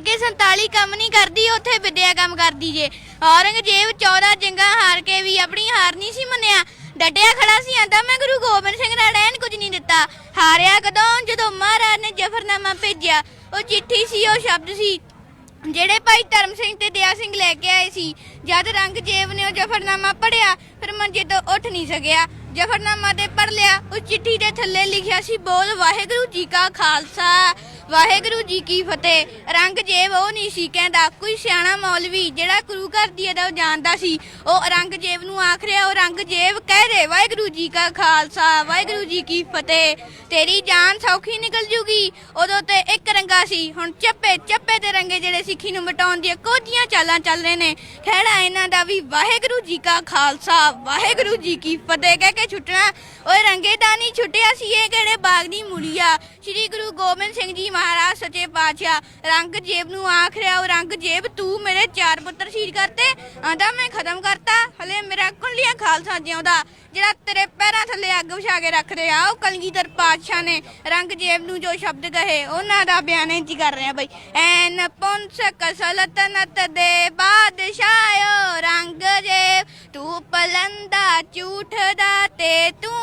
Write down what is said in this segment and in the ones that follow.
ਕੇ 47 ਕੰਮ ਨਹੀਂ ਕਰਦੀ, ਉੱਥੇ ਵਿਦਿਆ ਕੰਮ ਕਰਦੀ ਜੇ। ਔਰੰਗਜ਼ੇਬ 14 ਜੰਗਾਂ ਹਾਰ ਕੇ ਵੀ ਆਪਣੀ ਹਾਰ ਨਹੀਂ ਸੀ ਮੰਨਿਆ। ਡਟਿਆ ਖੜਾ ਸੀ, ਆਂਦਾ, ਮੈਂ ਗੁਰੂ ਗੋਬਿੰਦ ਸਿੰਘ ਨਾਲ ਰਹਿਣ ਕੁਝ ਨਹੀਂ ਦਿੱਤਾ। ਹਾਰਿਆ ਕਦੋਂ? ਜਦੋਂ ਮਹਾਰਾਜ ਨੇ ਜਫਰਨਾਮਾ ਭੇਜਿਆ। ਉਹ ਚਿੱਠੀ ਸੀ, ਉਹ ਸ਼ਬਦ ਸੀ, ਜਿਹੜੇ ਭਾਈ ਧਰਮ ਸਿੰਘ ਤੇ ਦਇਆ ਸਿੰਘ ਲੈ ਕੇ ਆਏ ਸੀ। ਜਦ ਰੰਗਜੇਬ ਨੇ ਉਹ ਜਫਰਨਾਮਾ ਪੜਿਆ ਫਿਰ ਮੰਜੇ ਤੋਂ ਉੱਠ ਨਹੀਂ ਸਕਿਆ। ਜਫਰਨਾਮਾ ਤੇ ਪੜ ਲਿਆ, ਉਸ ਚਿੱਠੀ ਦੇ ਥੱਲੇ ਲਿਖਿਆ ਸੀ, ਬੋਲ ਵਾਹਿਗੁਰੂ ਜੀ ਕਾ ਖਾਲਸਾ। ਵਾਹਿਗੁਰੂ ਜੀ ਕੀ ਫਤਿਹ। ਰੰਗਜੇਬ ਉਹ ਨਹੀਂ ਸੀ ਕਹਿੰਦਾ। ਕੋਈ ਸਿਆਣਾ ਮੌਲਵੀ ਜਿਹੜਾ ਗੁਰੂ ਘਰ ਦੀ ਅਦਾ ਜਾਣਦਾ ਸੀ। ਉਹ ਰੰਗਜੇਬ ਨੂੰ ਆਖ ਰਿਹਾ, ਉਹ ਰੰਗਜੇਬ ਕਹਿ ਦੇ, ਵਾਹਿਗੁਰੂ ਜੀ ਕਾ ਖਾਲਸਾ, ਵਾਹਿਗੁਰੂ ਜੀ ਕੀ ਫਤਿਹ। ਤੇਰੀ ਜਾਨ ਸੌਖੀ ਨਿਕਲ ਜੂਗੀ। ਉਦੋਂ ਤੇ ਇੱਕ ਰੰਗਾ ਸੀ। ਹੁਣ ਚੱਪੇ ਚੱਪੇ ਤੇ ਰੰਗੇ ਜਿਹੜੇ ਸਿੱਖੀ ਨੂੰ ਮਿਟਾਉਣ ਦੀਆਂ ਕੋਝੀਆਂ ਚਾਲਾਂ ਚੱਲ ਰਹੇ ਨੇ। ਖਹਿੜਾ ਇਹਨਾਂ ਦਾ ਵੀ, ਵਾਹਿਗੁਰੂ ਜੀ ਕਾ ਖਾਲਸਾ, ਵਾਹਿਗੁਰੂ ਜੀ ਕੀ ਫਤਿਹ। ਕਹਿ ਕੇ ਛੁੱਟਣਾ। ਓਏ ਰੰਗੇ ਦਾ ਨਹੀਂ ਛੁੱਟਿਆ ਸੀ, ਇਹ ਕਿਹੜੇ ਬਾਗ ਦੀ ਮੁੜੀਆ ਸ੍ਰੀ ਗੁਰੂ ਗੋਬਿੰਦ ਸਿੰਘ ਜੀ ਮਹਾਰਾਜ ਸੱਚੇ ਪਾਤਸ਼ਾਹ, ਰੰਗ ਨੂੰ ਆਖ ਰਿਹਾ, ਉਹ ਰੰਗ ਤੂੰ ਮੇਰੇ ਚਾਰ ਪੁੱਤਰ ਸ਼ਹੀਦ ਕਰਤੇ ਆਂਦਾ ਮੈਂ ਖਤਮ ਕਰਤਾ। ਹਲੇ ਮੇਰਾ ਕੁੱਲੀਆਂ ਖਾਲਸਾ ਜਿਉਂਦਾ। ਜਿਹੜਾ ਤੇਰੇ ਪੈਰਾਂ ਥੱਲੇ ਅੱਗ ਵਿਛਾ ਕੇ ਰੱਖਦੇ ਆ, ਉਹ ਕਲਗੀਧਰ ਪਾਤਸ਼ਾਹ ਨੇ ਰੰਗ ਜੇਬ ਨੂੰ ਜੋ ਸ਼ਬਦ ਕਹੇ, ਉਹਨਾਂ ਦਾ ਬਿਆਨ ਇੰਜ ਕਰ ਰਿਹਾ ਬਈ, ਐਨ ਪੁੰਸ ਕਸਲਤਨਤ ਦੇ ਬਾਦਸ਼ਾਹੋ, ਰੰਗ ਜੇਬ ਤੂੰ ਪਲੰਦਾ ਝੂਠ ਦਾ ਤੇ ਤੂੰ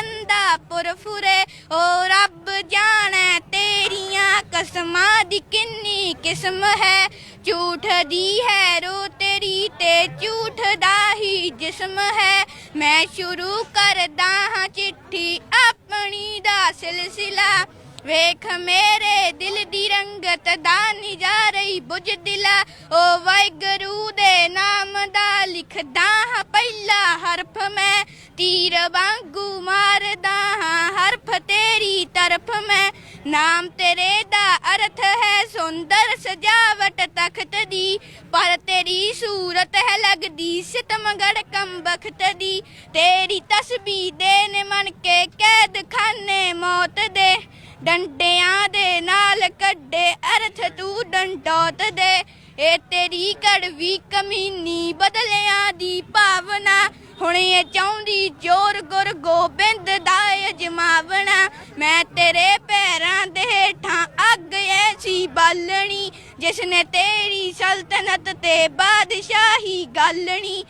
ਹੈ ਬੰਦਾ ਪੁਰਫੁਰੇ, ਓ ਰੱਬ ਜਾਣੈ ਤੇਰੀਆਂ ਕਸਮਾਂ ਦੀ ਕਿੰਨੀ ਕਿਸਮ ਹੈ। ਝੂਠ ਦੀ ਹੈ ਰੋ ਤੇਰੀ ਤੇ ਝੂਠ ਦਾ ਹੀ ਜਿਸਮ ਹੈ। ਮੈਂ ਸ਼ੁਰੂ ਕਰਦਾ ਹਾਂ ਚਿੱਠੀ ਆਪਣੀ ਦਾ ਸਿਲਸਿਲਾ। ਵੇਖ ਮੇਰੇ ਦਿਲ ਦੀ ਰੰਗਤ ਦਾ ਨਿਜਾ ਰਹੀ ਬੁਝ ਦਿਲਾ ਓ ਵਾਹਿਗੁਰੂ ਦੇ ਨਾਮ ਦਾ ਲਿਖਦਾ ਹਾਂ ਪਹਿਲਾ ਹਰਫ ਮੈਂ। ਤੀਰ ਵਾਂਗੂ ਮਾਰਦਾ ਹਾਂ ਹਰਫ ਤੇਰੀ ਤਰਫ ਮੈਂ। ਨਾਮ ਤੇਰੇ ਦਾ ਅਰਥ ਹੈ ਸੁੰਦਰ ਸਜਾਵਟ ਤਖਤ ਦੀ। ਪਰ ਤੇਰੀ ਸੂਰਤ ਹੈ ਲੱਗਦੀ ਸਿਤਮਗੜ ਕੰਬਖਤ ਦੀ। ਤੇਰੀ ਤਸਬੀਹ ਦੇ ਨੇ ਮਨ ਕੇ ਕੈਦ ਖਾਨੇ ਮੌਤ ਦੇ। ਡੰਡਿਆਂ ਦੇ ਨਾਲ ਕੱਢੇ ਅਰਥ ਤੂੰ ਡੰਡੋਤ ਦੇ। ਇਹ ਤੇਰੀ ਕੜਵੀ ਕਮੀਨੀ ਬਦਲਿਆਂ ਦੀ ਭਾਵਨਾ। ਹੁਣ ਇਹ ਚਾਹੁੰਦੀ ਜੋਰ ਗੁਰ ਗੋਬਿੰਦ ਦਾ ਅਜਮਾਵਣਾ ਮੈਂ ਤੇਰੇ ਪੈਰਾਂ ਦੇ ਹੇਠਾਂ ਅੱਗ ਐਸੀ ਬਾਲਣੀ ਜਿਸ ਨੇ ਤੇਰੀ ਸਲਤਨਤ ਤੇ ਬਾਦਸ਼ਾਹੀ ਗਾਲਣੀ।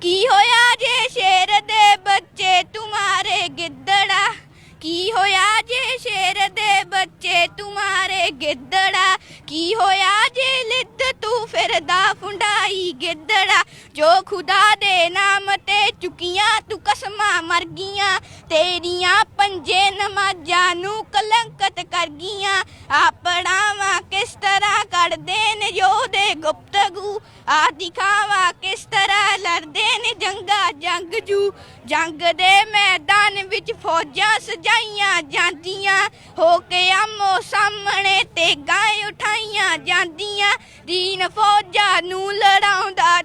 ਕੀ ਹੋਇਆ ਜੇ ਸ਼ੇਰ ਦੇ ਬੱਚੇ ਤੁਮਾਰੇ ਗਿੱਦੜਾ? ਕੀ ਹੋਇਆ ਜੇ ਸ਼ੇਰ ਦੇ ਬੱਚੇ ਤੁਮਾਰੇ ਗਿੱਦੜਾ? ਕੀ ਹੋਇਆ ਜੇ ਲਿੱਦ ਤੂੰ ਫਿਰਦਾ ਫੁੰਡਾਈ ਗਿੱਦੜਾ? ਜੋ ਖੁਦਾ ਦੇ ਨਾਮ ਤੇ ਚੁਕੀਆਂ, ਤੂੰ ਕਸਮਾਂ ਮਰ ਗਈਆਂ। ਤੇਰੀਆਂ ਪੰਜੇ ਨਮਾਜ਼ਾਂ ਨੂੰ ਕਲੰਕਤ ਕਰ ਗਈਆਂ। ਆਪਣਾਵਾ ਕਿਸ ਤਰ੍ਹਾਂ ਕੱਢਦੇ ਨੇ ਯੋਧੇ ਗੁਪਤਗੂ? ਆ ਦਿਖਾਵਾ ਕਿਸ ਤਰ੍ਹਾਂ ਲੜਦੇ ਨੇ ਜੰਗਾ ਜੰਗਜੂ ਜੰਗ ਦੇ ਮੈਦਾਨ ਵਿੱਚ ਫੌਜਾਂ ਸਜਾਈਆਂ ਜਾਂਦੀਆਂ। ਹੋ ਕੇ ਆਮੋ ਸਾਹਮਣੇ ਤੇ ਗਾਏ ਉਠਾਈਆਂ ਜਾਂਦੀਆਂ। ਦੀਨ ਫੌਜਾਂ ਨੂੰ ਲੜਾਉਂਦਾ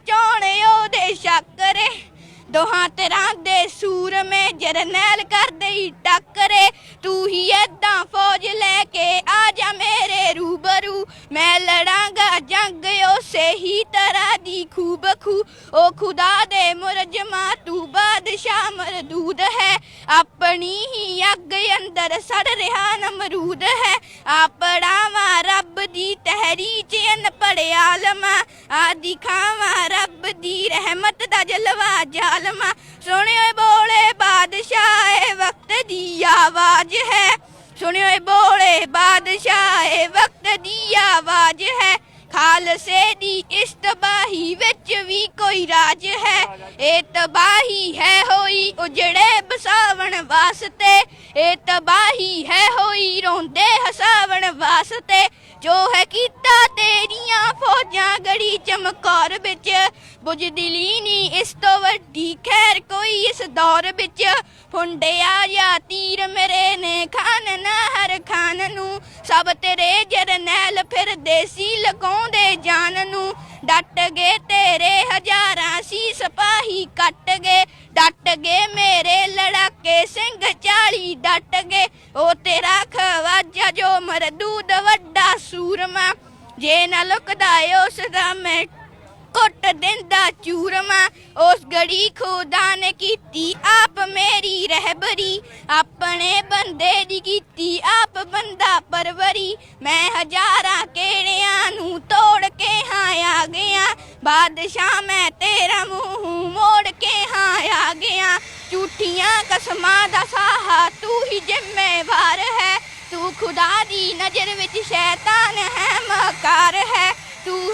ਦੋਹਾਂ ਤਰ੍ਹਾਂ ਦੇ ਸੂਰਮੇ ਜਰਨੈਲ ਕਰਦੇ ਹੀ ਟੱਕਰੇ। ਤੂੰ ਹੀ ਏਦਾਂ ਫੌਜ ਲੈ ਕੇ ਆ ਜਾ ਮੇਰੇ ਰੂਬਰੂ। ਮੈਂ ਲੜਾਂਗਾ ਜੰਗ ਉਸੇ ਹੀ ਤਰ੍ਹਾਂ ਦੀ ਖੂਬ ਖੂ। ਓ ਖੁਦਾ ਦੇ ਮੁਰਜਮਾ, ਤੂੰ ਬਾਦਸ਼ਾਹ ਮਰਦੂਦ ਹੈ। ਆਪਣੀ ਹੀ ਅੱਗ ਅੰਦਰ ਸੜ ਰਿਹਾ ਨਮਰੂਦ ਹੈ। ਆਪੜਾਵਾ ਰੱਬ ਦੀ ਤਹਿਰੀ ਚ ਅਨਪੜ ਆਲਮਾ ਆ ਦਿਖਾਵਾ ਰੱਬ ਦੀ ਰਹਿਮਤ ਦਾ ਜਲਵਾ ਜਾਲਮਾ। ਸੁਣਿਓ ਬੋਲੇ, ਬਾਦਸ਼ਾਹ ਇਹ ਵਕਤ ਦੀ ਆਵਾਜ਼ ਹੈ। ਸੁਣਿਓ ਬੋਲੇ, ਬਾਦਸ਼ਾਹ ਇਹ ਵਕਤ ਦੀ ਆਵਾਜ਼ ਹੈ। ਖਾਲਸੇ ਦੀ ਇਸ ਤਬਾਹੀ ਵਿੱਚ ਵੀ ਕੋਈ ਰਾਜ ਹੈ। ਇਹ ਤਬਾਹੀ ਹੈ ਹੋਈ ਉਜੜੇ ਬਸਾਵਣ ਵਾਸਤੇ। ਇਹ ਤਬਾਹੀ ਹੈ ਹੋਈ ਰੋਂਦੇ ਹਸਾਵਣ ਵਾਸਤੇ। ਜੋ ਹੈ ਕੀਤਾ ਤੇਰੀਆਂ ਫੌਜਾਂ ਗੜੀ ਚਮਕੌਰ ਵਿੱਚ। ਬੁਝਦਿਲੀ ਨਹੀਂ ਇਸ ਤੋਂ ਵੱਡੀ, ਖੈਰ ਕੋਈ ਇਸ ਦੌਰ ਵਿੱਚ ਫੁੰਡਿਆ ਜਾਂ ਤੀਰ ਮੇਰੇ ਨੇ ਖਾਨ ਨਾ ਹਰ ਖਾਨ ਨੂੰ। ਸਭ ਤੇਰੇ ਜਰਨੈਲ ਫਿਰ ਦੇਸੀ ਲਗਾਉਂਦੇ ਜਾਨ ਨੂੰ। ਡਟ ਗਏ ਤੇਰੇ ਹਜ਼ਾਰਾਂ ਸੀ ਸਿਪਾਹੀ ਕੱਟ ਗਏ। ਡਟ ਗਏ ਮੇਰੇ ਲੜਾਕੇ ਸਿੰਘ ਚਾਲੀ, ਡਟ ਗਏ ਉਹ ਤੇਰਾ ਖਵਾਜਾ ਜੋ ਮਰਦੂਦ ਵੱਡਾ ਸੂਰਮਾ। ਜੇ ਨਾ ਲੁਕਦਾ ਉਸ ਦਾ ਮੈਂ ਕੁੱਟ ਦਿੰਦਾ ਚੂਰਮਾ, ਉਸ ਗੜੀ ਖੁਦਾ ਨੇ ਕੀਤੀ ਆਪ ਮੇਰੀ ਰਹਿਬਰੀ। ਆਪਣੇ ਬੰਦੇ ਦੀ ਕੀਤੀ ਆਪ ਬੰਦਾ ਪਰਵਰੀ। ਮੈਂ ਹਜ਼ਾਰਾਂ ਕਿਹੜਿਆਂ ਬਾਦਸ਼ਾਹ, ਮੈਂ ਤੇਰਾ ਮੂੰਹ ਮੋੜ ਕੇ ਹਾਂ ਆ ਗਿਆ। ਝੂਠੀਆਂ ਕਸਮਾਂ ਦਾ ਸਾਹਾ ਤੂੰ ਹੀ ਜ਼ਿੰਮੇਵਾਰ ਹੈ। ਤੂੰ ਖੁਦਾ ਦੀ ਨਜ਼ਰ ਵਿੱਚ ਸ਼ੈਤਾਨ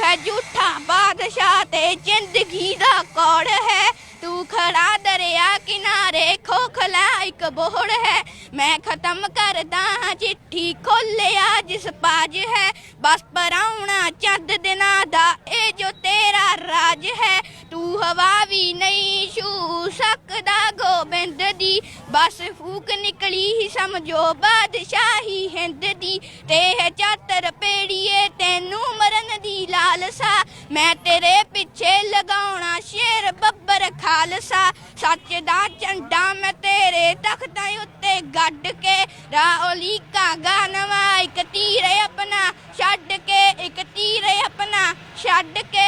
ਹੈ ਝੂਠਾ ਬਾਦਸ਼ਾਹ ਤੇ ਜ਼ਿੰਦਗੀ ਦਾ ਕੋੜ ਹੈ। ਤੂੰ ਖੜਾ ਦਰਿਆ ਕਿਨਾਰੇ ਖੋਖਲਾ ਇੱਕ ਬੋੜ ਹੈ। ਮੈਂ ਖਤਮ ਕਰਦਾ ਹਾਂ ਚਿੱਠੀ ਖੋਲਿਆ, ਜਿਸ ਪਾਜ ਹੈ। ਬਸ ਪਰਾਉਣਾ ਚੰਦ ਦਿਨਾਂ ਦਾ, ਇਹ ਜੋ ਤੇਰਾ ਰਾਜ ਹੈ। ਤੂੰ ਹਵਾ ਵੀ ਨਹੀਂ ਛੂ ਸਕਦਾ, ਗੋਬਿੰਦ ਦੀ ਬਸ ਫੂਕ ਨਿਕਲੀ ਹੀ ਸਮਝੋ ਬਾਦਸ਼ਾਹੀ। ਦੀ ਤੇ ਹੈ ਚਾਤਰ ਪੇੜੀਏ, ਤੈਨੂੰ ਮਰਨ ਦੀ ਲਾਲਸਾ। ਮੈਂ ਤੇਰੇ ਪਿੱਛੇ ਲਗਾਉਣਾ ਸ਼ੇਰ ਬੱਬਰ ਖਾਲਸਾ। ਸੱਚ ਦਾ ਝੰਡਾ ਮੈਂ ਤੇਰੇ ਤਖਤਾਂ ਉੱਤੇ ਗੱਡ ਕੇ। ਰਾਓਲੀ ਕਾਗਾ ਨਵਾਂ, ਇੱਕ ਤੀਰ ਆਪਣਾ ਛੱਡ ਕੇ, ਇੱਕ ਤੀਰ ਆਪਣਾ ਛੱਡ ਕੇ।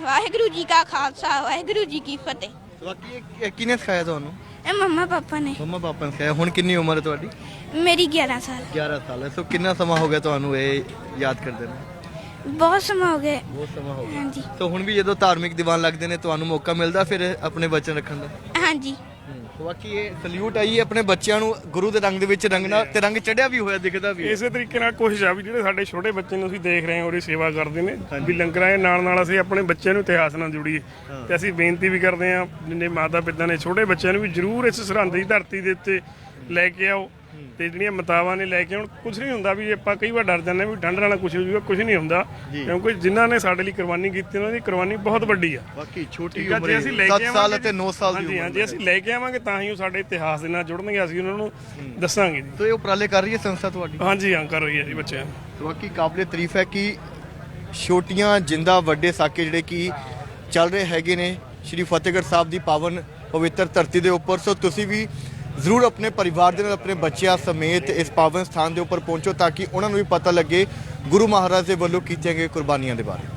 ਵਾਹਿਗੁਰੂ ਜੀ ਕਾ ਖਾਲਸਾ, ਵਾਹਿਗੁਰੂ ਜੀ ਕੀ ਫਤਿਹ। ਬਾਕੀ ਇਹ ਕਿਹਨੇ ਸਿਖਾਇਆ ਤੁਹਾਨੂੰ? ਇਹ ਮੰਮਾ ਪਾਪਾ ਨੇ। ਮੰਮਾ ਪਾਪਾ ਨੇ ਹੁਣ ਕਿੰਨੀ ਉਮਰ ਹੈ ਤੁਹਾਡੀ? ਮੇਰੀ 11 ਸਾਲ। 11 ਸਾਲ ਹੈ। ਸੋ ਕਿੰਨਾ ਸਮਾਂ ਹੋ ਗਿਆ ਤੁਹਾਨੂੰ ਇਹ ਯਾਦ ਕਰਦੇ ਨੇ? ਬਹੁਤ ਸਮਾਂ ਹੋ ਗਿਆ। ਬਹੁਤ ਸਮਾਂ ਹੋ ਗਿਆ। ਹਾਂਜੀ। ਸੋ ਹੁਣ ਵੀ ਜਦੋਂ ਧਾਰਮਿਕ ਦੀਵਾਨ ਲੱਗਦੇ ਨੇ ਤੁਹਾਨੂੰ ਮੌਕਾ ਮਿਲਦਾ ਫਿਰ ਆਪਣੇ ਵਚਨ ਰੱਖਣ ਦਾ? ਹਾਂਜੀ। ਸੋ ਬਾਕੀ ਇਹ ਸਲੂਟ ਆਈ ਆਪਣੇ ਬੱਚਿਆਂ ਨੂੰ ਗੁਰੂ ਦੇ ਰੰਗ ਦੇ ਵਿੱਚ ਰੰਗਣਾ ਤੇ ਰੰਗ ਚੜਿਆ ਵੀ ਹੋਇਆ ਦਿਖਦਾ ਵੀ ਹੈ। ਇਸੇ ਤਰੀਕੇ ਨਾਲ ਕੋਸ਼ਿਸ਼ ਆ ਵੀ ਜਿਹੜੇ ਸਾਡੇ ਛੋਟੇ ਬੱਚੇ ਨੂੰ ਅਸੀਂ ਦੇਖ ਰਹੇ ਹਾਂ ਉਹਦੀ ਸੇਵਾ ਕਰਦੇ ਨੇ ਵੀ ਲੰਗਰਾਂ ਦੇ ਨਾਲ ਨਾਲ ਅਸੀਂ ਆਪਣੇ ਬੱਚਿਆਂ ਨੂੰ ਇਤਿਹਾਸ ਨਾਲ ਜੁੜੀਏ। ਤੇ ਅਸੀਂ ਬੇਨਤੀ ਵੀ ਕਰਦੇ ਹਾਂ ਜਿੰਨੇ ਮਾਤਾ ਪਿਤਾ ਨੇ ਛੋਟੇ ਬੱਚਿਆਂ ਨੂੰ ਵੀ ਜ਼ਰੂਰ ਇਸ ਸਰਹੰਦ ਦੀ ਧਰਤੀ ਦੇ ਉੱਤੇ ਲੈ ਕੇ ਆਓ। ਤੇ ਜਿਹੜੀਆਂ ਮਤਾਵਾਂ ਨੇ ਲੈ ਕੇ ਆਉਣ ਕੁਝ ਨਹੀਂ ਹੁੰਦਾ ਵੀ ਆਪਾਂ ਕਈ ਵਾਰ ਡਰ ਜਾਂਦੇ ਹਾਂ ਵੀ ਠੰਡ ਨਾਲ ਕੁਝ ਹੋ ਜਾਊਗਾ ਕੁਝ ਨਹੀਂ ਹੁੰਦਾ। ਕਿਉਂਕਿ ਜਿਨ੍ਹਾਂ ਨੇ ਸਾਡੇ ਲਈ ਕੁਰਬਾਨੀ ਕੀਤੀ ਉਹਨਾਂ ਦੀ ਕੁਰਬਾਨੀ ਬਹੁਤ ਵੱਡੀ ਆ। ਬਾਕੀ ਛੋਟੀ ਉਮਰ ਜੇ ਅਸੀਂ ਲੈ ਕੇ 7 ਸਾਲ ਅਤੇ 9 ਸਾਲ ਦੀ ਹਾਂਜੀ ਹਾਂ ਉਮਰ ਜੇ ਅਸੀਂ ਲੈ ਕੇ ਆਵਾਂਗੇ ਤਾਂ ਹੀ ਉਹ ਸਾਡੇ ਇਤਿਹਾਸ ਦੇ ਨਾਲ ਜੁੜਨਗੇ ਅਸੀਂ ਉਹਨਾਂ ਨੂੰ ਦੱਸਾਂਗੇ ਜੀ। ਸੋ ਇਹ ਉਪਰਾਲੇ ਕਰ ਰਹੀ ਹੈ ਸੰਸਥਾ ਤੁਹਾਡੀ? ਹਾਂਜੀ ਹਾਂ ਕਰ ਰਹੀ ਹੈ ਜੀ ਬੱਚਿਆਂ ਬਾਕੀ ਕਾਬਲੇ ਤਾਰੀਫ ਹੈ ਕਿ ਛੋਟੀਆਂ ਜਿੰਦਾ ਵੱਡੇ ਸਾਕੇ ਜਿਹੜੇ ਕਿ ਚੱਲ ਰਹੇ ਹੈਗੇ ਨੇ ਸ਼੍ਰੀ ਫਤਿਹਗੜ੍ਹ ਸਾਹਿਬ ਦੀ ਪਾਵਨ ਪਵਿੱਤਰ ਧਰਤੀ ਦੇ ਉੱਪਰ। ਸੋ ਤੁਸੀਂ ਵੀ ਜ਼ਰੂਰ ਆਪਣੇ ਪਰਿਵਾਰ ਦੇ ਨਾਲ, ਆਪਣੇ ਬੱਚਿਆਂ ਸਮੇਤ ਇਸ ਪਾਵਨ ਸਥਾਨ ਦੇ ਉੱਪਰ ਪਹੁੰਚੋ ਤਾਂ ਕਿ ਉਹਨਾਂ ਨੂੰ ਵੀ ਪਤਾ ਲੱਗੇ ਗੁਰੂ ਮਹਾਰਾਜ ਦੇ ਵੱਲੋਂ ਕੀਤੀਆਂ ਗਈਆਂ ਕੁਰਬਾਨੀਆਂ ਦੇ ਬਾਰੇ।